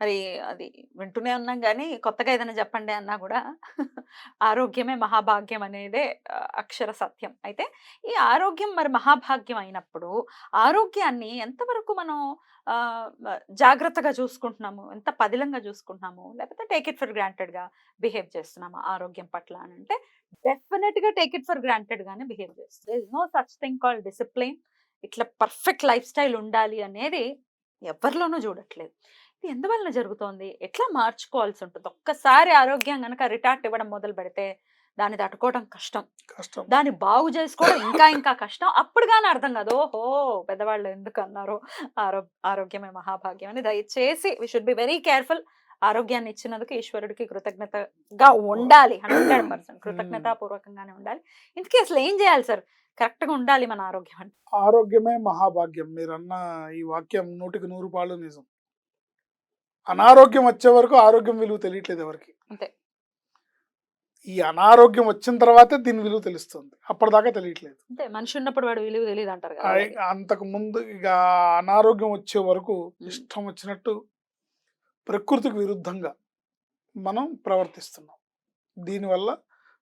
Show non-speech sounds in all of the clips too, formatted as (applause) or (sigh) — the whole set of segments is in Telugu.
మరి అది వింటూనే ఉన్నాం కానీ కొత్తగా ఏదైనా చెప్పండి అన్నా కూడా (laughs) ఆరోగ్యమే మహాభాగ్యం అనేదే అక్షర సత్యం. అయితే ఈ ఆరోగ్యం మరి మహాభాగ్యం అయినప్పుడు ఆరోగ్యాన్ని ఎంతవరకు మనం జాగ్రత్తగా చూసుకుంటున్నాము? ఎంత పదిలంగా చూసుకుంటున్నాము? లేకపోతే టేక్ ఇట్ ఫర్ గ్రాంటెడ్గా బిహేవ్ చేస్తున్నాము ఆరోగ్యం పట్ల అని అంటే డెఫినెట్గా టేక్ ఇట్ ఫర్ గ్రాంటెడ్గానే బిహేవ్ చేస్తుంది. Is no such thing call discipline ఇట్లా పర్ఫెక్ట్ లైఫ్ స్టైల్ ఉండాలి అనేది ఎవరిలోనూ చూడట్లేదు. ఇది ఎందువలన జరుగుతోంది? ఎట్లా మార్చుకోవాల్సి ఉంటుంది ఒక్కసారి ఆరోగ్యం కనుక రిటార్ట్ ఇవ్వడం మొదలు పెడితే దాన్ని తట్టుకోవడం కష్టం. కష్టం. దాన్ని బాగు చేసుకోవడం ఇంకా ఇంకా కష్టం. అప్పుడు కానీ అర్థం కాదు. ఓహో! పెద్దవాళ్ళు ఎందుకు అన్నారు? ఆరో ఆరోగ్యమే మహాభాగ్యం అని దయచేసి we should be very careful ఆరోగ్యాన్ని ఇచ్చినందుకు ఈశ్వరుడికి కృతజ్ఞతగా ఉండాలి. హండ్రెడ్ పర్సెంట్ (clears throat) కృతజ్ఞతాపూర్వకంగానే ఉండాలి. ఇంతకీ అసలు ఏం చేయాలి సార్? కరెక్ట్గా ఉండాలి మన ఆరోగ్యం అంటే. ఆరోగ్యమే మహాభాగ్యం. మీరన్న ఈ వాక్యం నూటికి నూరు పాళ్ళు నిజం. అనారోగ్యం వచ్చే వరకు ఆరోగ్యం విలువ తెలియట్లేదు ఎవరికి. అంతే. ఈ అనారోగ్యం వచ్చిన తర్వాతే దీని విలువ తెలుస్తుంది. అప్పటిదాకా తెలియట్లేదు. అంతే మనిషి ఉన్నప్పుడు వాడు విలువ తెలియదు అంటారు అంతకు ముందు ఇక అనారోగ్యం వచ్చే వరకు ఇష్టం వచ్చినట్టు ప్రకృతికి విరుద్ధంగా మనం ప్రవర్తిస్తున్నాం. దీనివల్ల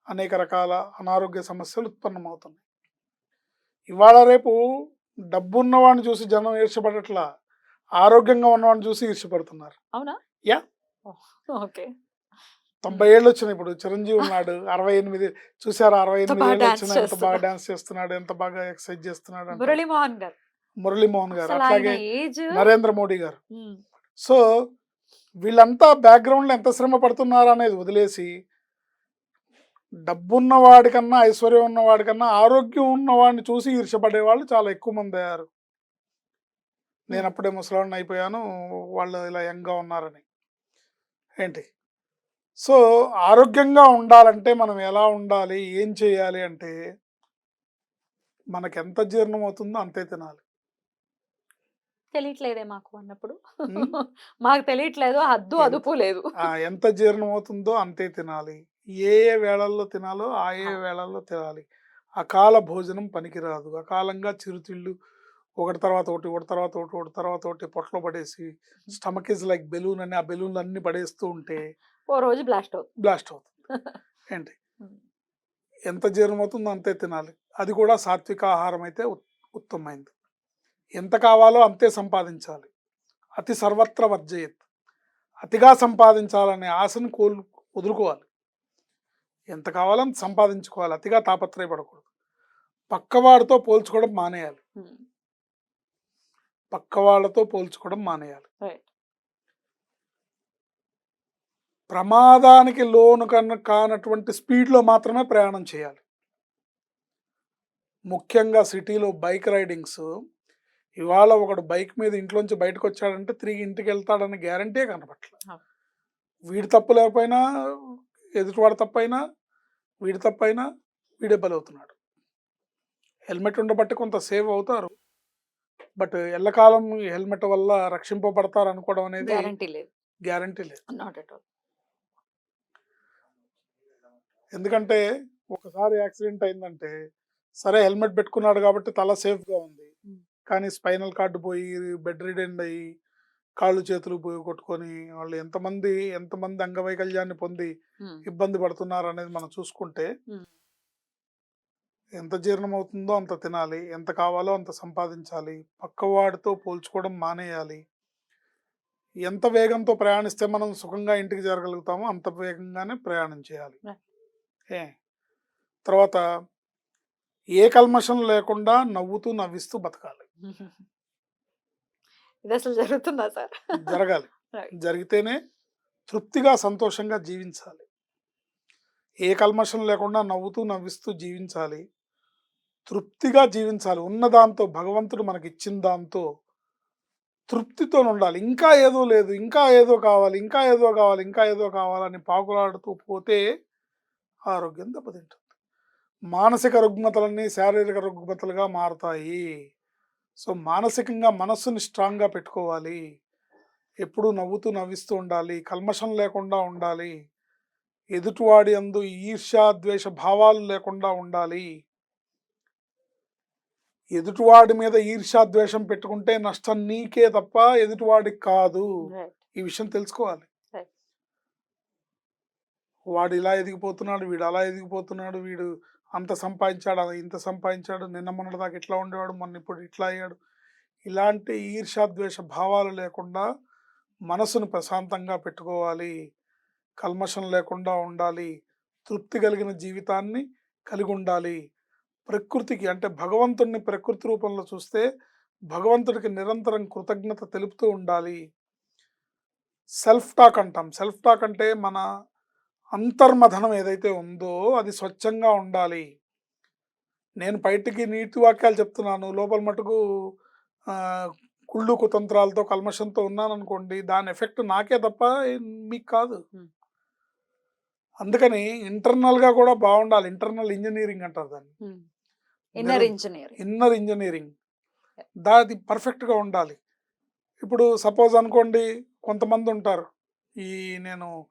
అనేక రకాల అనారోగ్య సమస్యలు ఉత్పన్నమవుతున్నాయి. ఇవాళ రేపు డబ్బు ఉన్నవాడిని చూసి జనం ఈర్షపడట్లా ఆరోగ్యంగా ఉన్నవాడిని చూసి ఈర్షపడుతున్నారు అవునా? యా. ఓకే. తొంభై ఏళ్ళు వచ్చినాయి ఇప్పుడు. చిరంజీవి ఉన్నాడు అరవై ఎనిమిది చూసారా? అరవై ఎనిమిది బాగా ఏళ్ళు వచ్చినా ఎంత బాగా. డాన్స్ చేస్తున్నాడు ఎంత బాగా ఎక్సర్సైజ్ చేస్తున్నాడు. మురళీమోహన్ గారు. మురళీమోహన్ గారు. అట్లాగే నరేంద్ర మోడీ గారు. సో వీళ్ళంతా బ్యాక్గ్రౌండ్లో ఎంత శ్రమ పడుతున్నారు అనేది వదిలేసి డబ్బున్న వాడికన్నా ఐశ్వర్యం ఉన్న వాడికన్నా ఆరోగ్యం ఉన్నవాడిని చూసి ఈర్షపడే వాళ్ళు చాలా ఎక్కువ మంది అయ్యారు. నేను అప్పుడే ముసలాడిని అయిపోయాను. వాళ్ళు ఇలా యంగ్గా ఉన్నారని. ఏంటి? సో ఆరోగ్యంగా ఉండాలంటే మనం ఎలా ఉండాలి? ఏం చేయాలి అంటే మనకి ఎంత జీర్ణం అవుతుందో అంతే తినాలి. తెలియట్లేదే మాకు అన్నప్పుడు. (laughs) మాకు తెలియట్లేదు. ఎంత- అదుపు లేదు. ఎంత జీర్ణం అవుతుందో అంతే తినాలి. ఏ ఏ వేళల్లో తినాలో ఆ ఏ వేళల్లో తినాలి. అకాల భోజనం పనికిరాదు. అకాలంగా చిరుతిళ్ళు ఒకటి తర్వాత ఒకటి ఒకటి తర్వాత ఒకటి ఒకటి తర్వాత ఒకటి పొట్టలో పడేసి స్టమక్ ఇస్ లైక్ బెలూన్ అని ఆ బెలూన్లు అన్ని పడేస్తూ ఉంటే ఓ రోజు బ్లాస్ట్ అవుతుంది. బ్లాస్ట్ అవుతుంది. (laughs) ఏంటి? ఎంత జీర్ణం అవుతుందో అంతే తినాలి. అది కూడా సాత్విక ఆహారం అయితే ఉత్- ఉత్తమమైంది. ఎంత కావాలో అంతే సంపాదించాలి. అతి సర్వత్ర వర్జయత్. అతిగా సంపాదించాలనే ఆశను కోల్ వదులుకోవాలి. ఎంత కావాలో అంత సంపాదించుకోవాలి. అతిగా తాపత్రయపడకూడదు. పక్కవాడితో పోల్చుకోవడం మానేయాలి. ఉమ్. పక్కవాళ్ళతో పోల్చుకోవడం మానేయాలి. ప్రమాదానికి లోను కన్నా కానటువంటి స్పీడ్లో మాత్రమే ప్రయాణం చేయాలి ముఖ్యంగా సిటీలో బైక్ రైడింగ్స్ ఇవాళ ఒకడు బైక్ మీద ఇంట్లోంచి బయటకు వచ్చాడంటే తిరిగి ఇంటికి వెళ్తాడని గ్యారంటీ కనపట్ల. వీడి తప్పు లేకపోయినా ఎదుటివాడి తప్పైనా వీడి తప్పైనా వీడే బలవుతున్నాడు హెల్మెట్ ఉండబట్టి కొంత సేవ్ అవుతారు బట్ ఎల్లకాలం హెల్మెట్ వల్ల రక్షింపబడతారు అనుకోవడం అనేది గ్యారంటీ లేదు. గ్యారంటీ లేదు. Not at all. ఎందుకంటే ఒకసారి యాక్సిడెంట్ అయిందంటే సరే హెల్మెట్ పెట్టుకున్నాడు కాబట్టి తల సేఫ్గా ఉంది. Mm. కానీ స్పైనల్ కార్డు పోయి బెడ్ రిడెండ్ అయ్యి కాళ్ళు చేతులు పోయి కొట్టుకొని వాళ్ళు ఎంతమంది ఎంతమంది అంగవైకల్యాన్ని పొంది ఇబ్బంది పడుతున్నారు అనేది మనం చూసుకుంటే ఎంత జీర్ణం అవుతుందో అంత తినాలి. ఎంత కావాలో అంత సంపాదించాలి. పక్కవాడితో పోల్చుకోవడం మానేయాలి. ఎంత వేగంతో ప్రయాణిస్తే మనం సుఖంగా ఇంటికి చేరగలుగుతామో అంత వేగంగానే ప్రయాణం చేయాలి. ఏ? తర్వాత ఏ కల్మషం లేకుండా నవ్వుతూ నవ్విస్తూ బతకాలి. (laughs) ఇది అసలు జరుగుతుందా సార్? జరగాలి. (laughs) జరిగితేనే తృప్తిగా సంతోషంగా జీవించాలి. ఏ కల్మషం లేకుండా నవ్వుతూ నవ్విస్తూ జీవించాలి. తృప్తిగా జీవించాలి. ఉన్న దాంతో భగవంతుడు మనకి ఇచ్చిన దాంతో తృప్తితో ఉండాలి ఇంకా ఏదో లేదు ఇంకా ఏదో కావాలి ఇంకా ఏదో కావాలి ఇంకా ఏదో కావాలని పాకులాడుతూ పోతే ఆరోగ్యం దెబ్బతింటుంది. మానసిక రుగ్మతలన్నీ శారీరక రుగ్మతలుగా మారుతాయి. సో మానసికంగా మనస్సుని స్ట్రాంగ్గా పెట్టుకోవాలి. ఎప్పుడూ నవ్వుతూ నవ్విస్తూ ఉండాలి. కల్మషం లేకుండా ఉండాలి. ఎదుటివాడి అందు ఈర్ష్య ద్వేష భావాలు లేకుండా ఉండాలి. ఎదుటివాడి మీద ఈర్ష్య ద్వేషం పెట్టుకుంటే నష్టం నీకే తప్ప ఎదుటివాడికి కాదు. ఈ విషయం తెలుసుకోవాలి. వాడు ఇలా ఎదిగిపోతున్నాడు వీడు అలా ఎదిగిపోతున్నాడు వీడు అంత సంపాదించాడు అది ఇంత సంపాదించాడు నిన్న మొన్నటి దాకా ఇట్లా ఉండేవాడు మొన్న ఇప్పుడు ఇట్లా అయ్యాడు. ఇలాంటి ఈర్ష్యాద్వేష భావాలు లేకుండా మనసును ప్రశాంతంగా పెట్టుకోవాలి. కల్మషం లేకుండా ఉండాలి. తృప్తి కలిగిన జీవితాన్ని కలిగి ఉండాలి. ప్రకృతికి అంటే భగవంతుడిని ప్రకృతి రూపంలో చూస్తే భగవంతుడికి నిరంతరం కృతజ్ఞత తెలుపుతూ ఉండాలి. సెల్ఫ్ టాక్ అంటాం. సెల్ఫ్ టాక్ అంటే మన అంతర్మథనం ఏదైతే ఉందో అది స్వచ్ఛంగా ఉండాలి. నేను బయటికి నీతి వాక్యాలు చెప్తున్నాను. లోపల మటుకు కుళ్ళు కుతంత్రాలతో కల్మషంతో ఉన్నాను అనుకోండి దాని ఎఫెక్ట్ నాకే తప్ప మీకు కాదు. అందుకని internal గా కూడా బాగుండాలి. ఇంటర్నల్ ఇంజనీరింగ్ అంటారు దాన్ని. Inner engineer. Inner engineering. దాది పర్ఫెక్ట్గా ఉండాలి. ఇప్పుడు సపోజ్ అనుకోండి కొంతమంది ఉంటారు ఈ నేను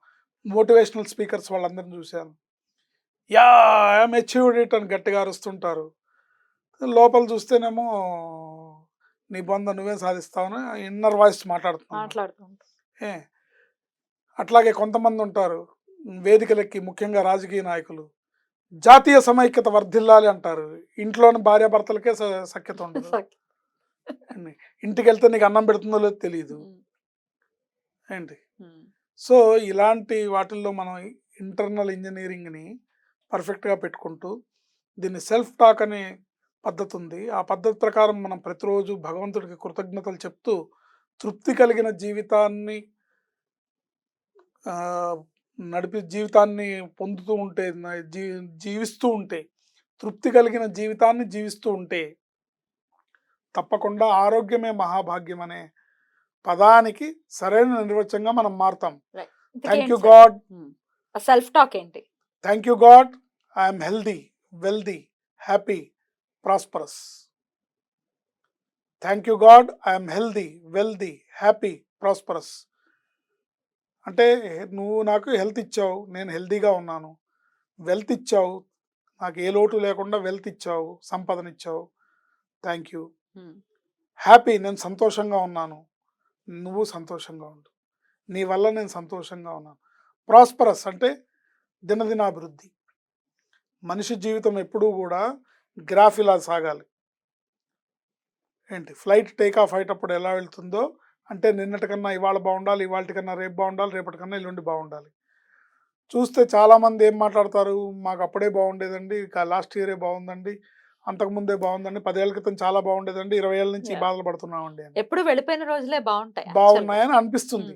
మోటివేషనల్ స్పీకర్స్ వాళ్ళందరిని చూశాను. యా ఐఎమ్ అచీవ్డ్ ఇట్ అని గట్టిగా అరుస్తుంటారు. లోపల చూస్తేనేమో నీ బొంద నువ్వే సాధిస్తావని ఇన్నర్ వాయిస్ మాట్లాడుతున్నాను. మాట్లాడుతూ ఉంటాం. ఏ. అట్లాగే కొంతమంది ఉంటారు వేదికలెక్కి ముఖ్యంగా రాజకీయ నాయకులు. జాతీయ సమైక్యత వర్ధిల్లాలి అంటారు. ఇంట్లోని భార్యాభర్తలకే సఖ్యత ఉండదు. ఇంటికి వెళ్తే నీకు అన్నం పెడుతుందో లేదో తెలియదు ఏంటి? సో ఇలాంటి వాటిల్లో మనం ఇంటర్నల్ ఇంజనీరింగ్ని పర్ఫెక్ట్గా పెట్టుకుంటూ దీన్ని సెల్ఫ్ టాక్ అనే పద్ధతి ఉంది. ఆ పద్ధతి ప్రకారం మనం ప్రతిరోజు భగవంతుడికి కృతజ్ఞతలు చెప్తూ తృప్తి కలిగిన జీవితాన్ని నడిపి జీవితాన్ని పొందుతూ ఉంటే జీ జీవిస్తూ ఉంటే తృప్తి కలిగిన జీవితాన్ని జీవిస్తూ ఉంటే తప్పకుండా ఆరోగ్యమే మహాభాగ్యం అనే పదానికి సరైన నిర్వచనంగా మనం మారుతాం. Thank you? God self talk ఏంటి? Thank you god I'm healthy wealthy happy prosperous thank you god I'm healthy wealthy happy prosperous అంటే నువ్వు నాకు హెల్త్ ఇచ్చావు నేను హెల్దీగా ఉన్నాను. వెల్త్ ఇచ్చావు నాకు ఏ లోటు లేకుండా వెల్త్ ఇచ్చావు సంపదనిచ్చావు థ్యాంక్ యూ. హ్యాపీ నేను సంతోషంగా ఉన్నాను. నువ్వు సంతోషంగా ఉండు. నీ వల్ల నేను సంతోషంగా ఉన్నాను. ప్రాస్పరస్ అంటే దినదినాభివృద్ధి. మనిషి జీవితం ఎప్పుడూ కూడా గ్రాఫ్ ఇలా సాగాలి. ఏంటి? ఫ్లైట్ టేక్ ఆఫ్ అయ్యేటప్పుడు ఎలా వెళ్తుందో అంటే నిన్నటికన్నా ఇవాళ బాగుండాలి ఇవాళ కన్నా రేపు బాగుండాలి రేపటికన్నా ఎల్లుండి బాగుండాలి. చూస్తే చాలామంది ఏం మాట్లాడతారు? మాకు అప్పుడే బాగుండేదండి లాస్ట్ ఇయరే బాగుందండి అంతకుముందే బాగుందండి పదేళ్ళ క్రితం చాలా బాగుండేదండి ఇరవై ఏళ్ళ నుంచి. బాధలు పడుతున్నామండి ఎప్పుడు వెళ్ళిపోయిన రోజులే బాగుంటాయి. బాగున్నాయని అనిపిస్తుంది.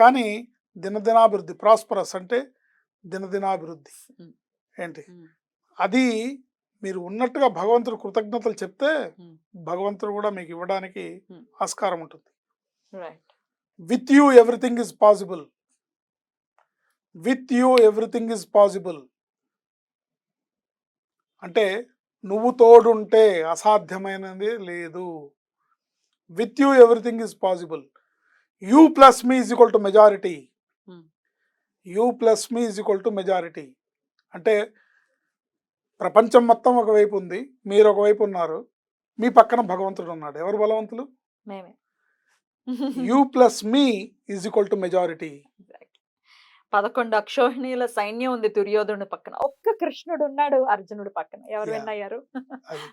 కానీ దినదినాభివృద్ధి ప్రాస్పరస్ అంటే దినదినాభివృద్ధి. ఏంటి? అది మీరు ఉన్నట్టుగా భగవంతుడు కృతజ్ఞతలు చెప్తే భగవంతుడు కూడా మీకు ఇవ్వడానికి. ఆస్కారం ఉంటుంది. With you everything is possible with you everything is possible అంటే నువ్వు తోడుంటే అసాధ్యమైనది లేదు. With you everything is possible you plus me is equal to majority. You plus me is equal to majority అంటే ప్రపంచం మొత్తం ఒకవైపు ఉంది. మీరు ఒకవైపు ఉన్నారు. మీ పక్కన భగవంతుడు ఉన్నాడు. ఎవరు బలవంతులు? మేమే. You plus me is equal to majority. పదకొండు అక్షోహిణీల సైన్యం ఉంది దుర్యోధనుడి పక్కన. ఒక్క కృష్ణుడు ఉన్నాడు అర్జునుడి పక్కన. ఎవరు Yeah. విన్ అయ్యారు అది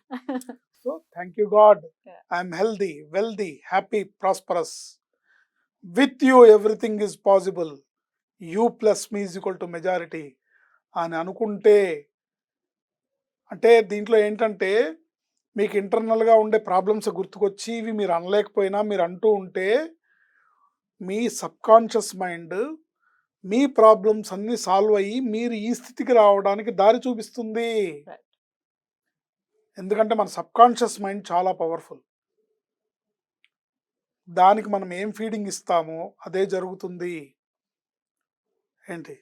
so thank you god. I'm healthy wealthy happy prosperous with you everything is possible you plus me is equal to majority అని అనుకుంటే అంటే దీంట్లో ఏంటంటే మీకు ఇంటర్నల్గా ఉండే ప్రాబ్లమ్స్ గుర్తుకొచ్చి ఇవి మీరు అనలేకపోయినా మీరు అంటూ ఉంటే మీ సబ్కాన్షియస్ మైండ్ మీ ప్రాబ్లమ్స్ అన్ని సాల్వ్ అయ్యి మీరు ఈ స్థితికి రావడానికి దారి చూపిస్తుంది. ఎందుకంటే మన సబ్కాన్షియస్ మైండ్ చాలా పవర్ఫుల్ దానికి మనం ఏం ఫీడింగ్ ఇస్తామో అదే జరుగుతుంది ఏంటి.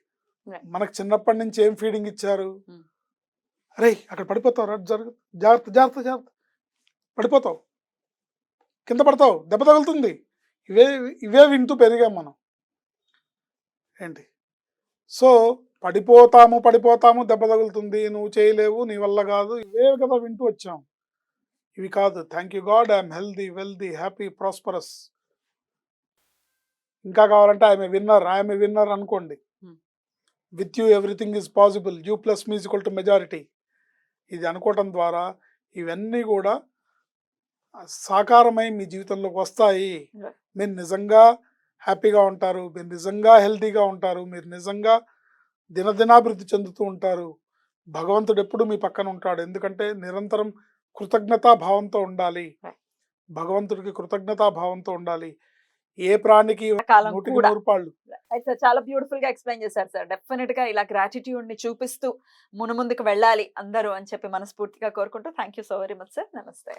మనకు చిన్నప్పటి నుంచి ఏం ఫీడింగ్ ఇచ్చారు Hmm. అరే అక్కడ పడిపోతావు రా జరుగు. జాగ్రత్త జాగ్రత్త జాగ్రత్త. పడిపోతావు. కింద పడతావు. దెబ్బ తగులుతుంది. ఇవే ఇవే వింటూ పెరిగాం మనం. ఏంటి? సో పడిపోతాము పడిపోతాము దెబ్బ తగులుతుంది. నువ్వు చేయలేవు నీ వల్ల కాదు. ఇవే కదా వింటూ వచ్చాం. ఇవి కాదు. Thank you god. I'm healthy wealthy happy prosperous. ఇంకా కావాలంటే ఐఎమ్ విన్నర్. ఐఎమ్ విన్నర్ అనుకోండి. With you everything is possible. You plus me is equal to majority. ఇది అనుకోవటం ద్వారా ఇవన్నీ కూడా సాకారమై మీ జీవితంలోకి వస్తాయి. మీరు నిజంగా హ్యాపీగా ఉంటారు. మీరు నిజంగా హెల్తీగా ఉంటారు. మీరు నిజంగా దినదినాభివృద్ధి చెందుతూ ఉంటారు. భగవంతుడు ఎప్పుడు మీ పక్కన ఉంటాడు. ఎందుకంటే నిరంతరం కృతజ్ఞతా భావంతో ఉండాలి. భగవంతుడికి కృతజ్ఞతా భావంతో ఉండాలి. ఏ ప్రాణికి చాలా బ్యూటిఫుల్గా ఎక్స్ప్లెయిన్ చేశారు సార్. డెఫినెట్గా ఇలా గ్రాటిట్యూడ్ని చూపిస్తూ మునుముందుకు వెళ్ళాలి అందరూ అని చెప్పి మనస్ఫూర్తిగా కోరుకుంటూ. Thank you so very much sir నమస్తే